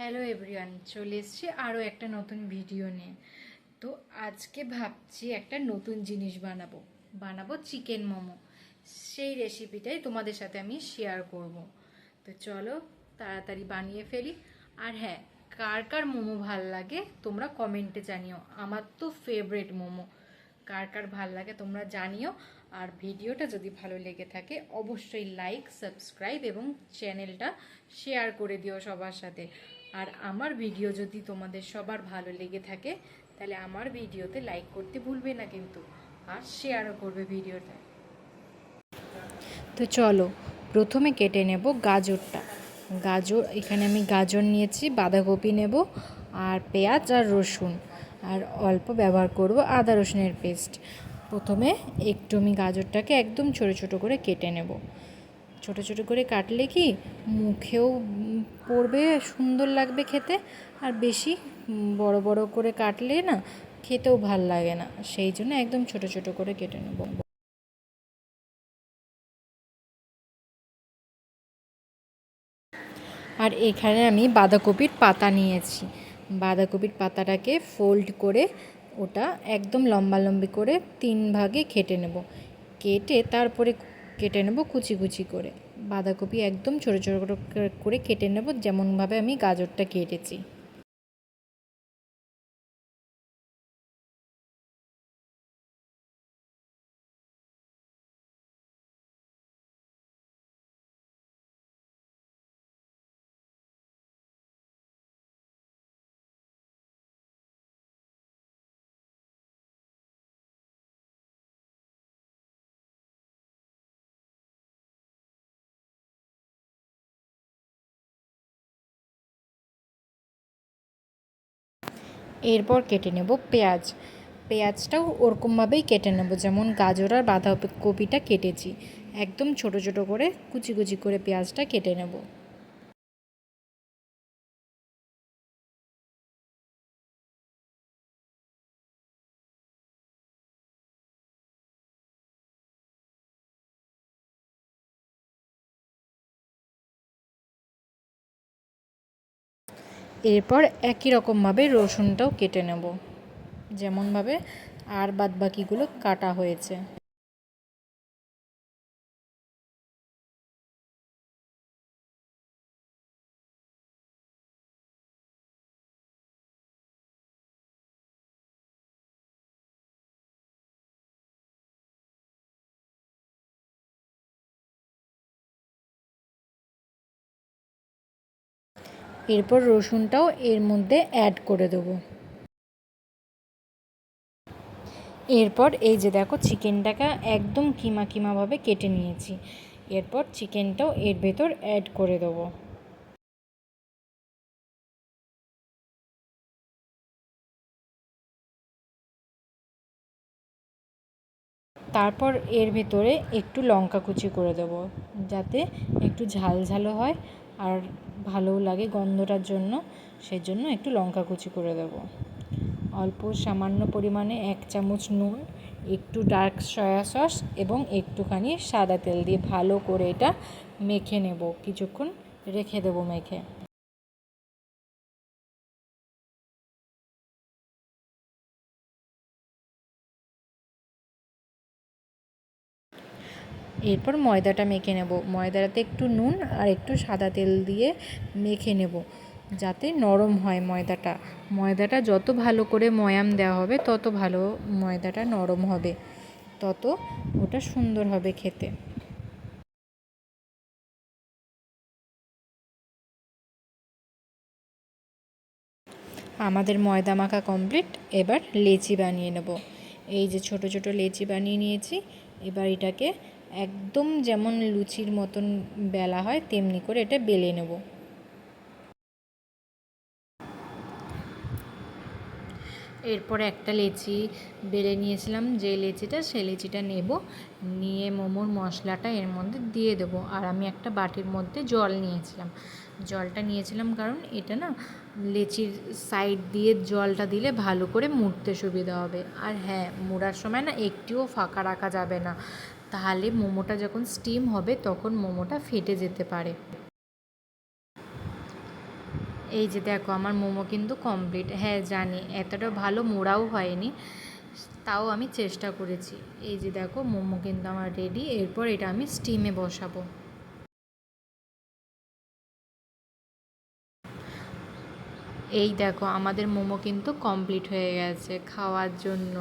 Hello everyone চলে এসেছি আরও একটা নতুন ভিডিও নিয়ে। তো আজকে ভাবছি একটা নতুন জিনিস বানাবো। বানাবো চিকেন মোমো। সেই রেসিপিটাই তোমাদের সাথে আমি শেয়ার করব। তো চলো তাড়াতাড়ি বানিয়ে ফেলি। আর হ্যাঁ কার কার মোমো ভালো লাগে তোমরা কমেন্টে জানিও। আমার তো ফেভারেট মোমো। কার কার ভালো লাগে তোমরা জানিও। আর ভিডিওটা যদি ভালো লেগে থাকে, অবশ্যই লাইক সাবস্ক্রাইব এবং চ্যানেলটা শেয়ার করে দিও সবার সাথে। আর আমার ভিডিও যদি তোমাদের সবার ভালো লেগে থাকে, তাহলে আমার ভিডিওতে লাইক করতে ভুলবে না কিন্তু। আর শেয়ারও করবে ভিডিওটা তো চলো, প্রথমে কেটে নেব গাজরটা। গাজর, এখানে আমি গাজর নিয়েছি, বাঁধাকপি নেব, আর পেঁয়াজ আর রসুন। আর অল্প ব্যবহার করব আদা রসুনের পেস্ট প্রথমে একটু আমি গাজরটাকে একদম ছোটো ছোটো করে কেটে নেব। ছোট ছোট করে কাটলে কি মুখেও পড়বে, সুন্দর লাগবে খেতে। আর বেশি বড় বড় করে কাটলে না খেতেও ভালো লাগে না। সেই জন্য একদম ছোট ছোট করে কেটে নেব। আর এখানে আমি বাঁধাকপির পাতা নিয়েছি। বাঁধাকপির পাতাটাকে ফোল্ড করে ওটা একদম লম্বা লম্বি করে তিন ভাগে কেটে নেব। কেটে তারপরে কেটে নেব কুচি কুচি করে। বাঁধাকপি একদম ছোটো ছোটো করে কেটে নেব, যেমনভাবে আমি গাজরটা কেটেছি। এরপর কেটে নেব পেঁয়াজ। পেঁয়াজটাও ওরকমভাবেই কেটে নেব, যেমন গাজর আর বাঁধাকপিটা কেটেছি। একদম ছোট ছোট করে কুচি কুচি করে পেঁয়াজটা কেটে নেব। এরপর একই রকমভাবে রসুনটাও কেটে নেব। যেমনভাবে আর বাদবাকিগুলো কাটা হয়েছে। এরপর রসুনটাও এর মধ্যে অ্যাড করে দেবো। এরপর এই যে দেখো চিকেনটাকে একদম কিমা কিমাভাবে কেটে নিয়েছি। এরপর চিকেনটাও এর ভেতর অ্যাড করে দেবো। তারপর এর ভেতরে একটু লঙ্কা কুচি করে দেবো, যাতে একটু ঝাল ঝালও হয়। আর ভালোও লাগে গন্ধটার জন্য সেই জন্য একটু লঙ্কা কুচি করে দেব। অল্প সামান্য পরিমাণে এক চামচ নুন, একটু ডার্ক সয়া সস এবং একটুখানি সাদা তেল দিয়ে ভালো করে এটা মেখে নেব। কিছুক্ষণ রেখে দেবো মেখে। এরপর ময়দাটা মেখে নেব। ময়দাটাতে একটু নুন আর একটু সাদা তেল দিয়ে মেখে নেব যাতে নরম হয় ময়দাটা। ময়দাটা যত ভালো করে ময়াম দেওয়া হবে, তত ভালো ময়দাটা নরম হবে। তত ওটা সুন্দর হবে খেতে। আমাদের ময়দা মাখা কমপ্লিট। এবার লেচি বানিয়ে নেব। এই যে ছোট ছোট লেচি বানিয়ে নিয়েছি, এবার এটাকে একদম যেমন লুচির মতন বেলা হয়, তেমনি করে এটা বেলে নেব। এরপরে একটা লেচি বেলে নিয়েছিলাম, যে লেচিটা সেই লেচিটা নেব। নিয়ে মোমোর মশলাটা এর মধ্যে দিয়ে দেবো। আর আমি একটা বাটির মধ্যে জল নিয়েছিলাম। জলটা নিয়েছিলাম কারণ এটা না লেচির সাইড দিয়ে জলটা দিলে ভালো করে মুড়তে সুবিধা হবে। আর হ্যাঁ মুড়ার সময় না একটিও ফাঁকা রাখা যাবে না। তাহলে মোমোটা যখন স্টিম হবে, তখন মোমোটা ফেটে যেতে পারে। এই যে দেখো, আমার মোমো কিন্তু কমপ্লিট হ্যাঁ জানি, এতটা ভালো মোড়াও হয়নি, তাও আমি চেষ্টা করেছি। এই যে দেখো, মোমো কিন্তু আমার রেডি এরপর এটা আমি স্টিমে বসাবো। এই দেখো, আমাদের মোমো কিন্তু কমপ্লিট হয়ে গেছে, খাওয়ার জন্য।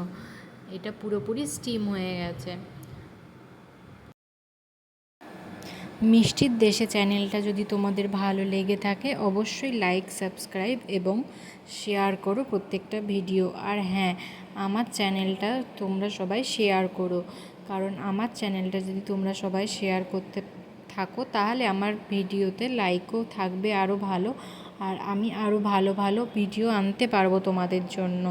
এটা পুরোপুরি স্টিম হয়ে গেছে। মিষ্টির দেশে চ্যানেলটা যদি তোমাদের ভালো লেগে থাকে, অবশ্যই লাইক সাবস্ক্রাইব এবং শেয়ার করো প্রত্যেকটা ভিডিও আর হ্যাঁ আমার চ্যানেলটা তোমরা সবাই শেয়ার করো। কারণ আমার চ্যানেলটা যদি তোমরা সবাই শেয়ার করতে থাকো, তাহলে আমার ভিডিওতে লাইকও থাকবে আরও ভালো। আর আমি আরও ভালো ভালো ভিডিও আনতে পারব তোমাদের জন্য।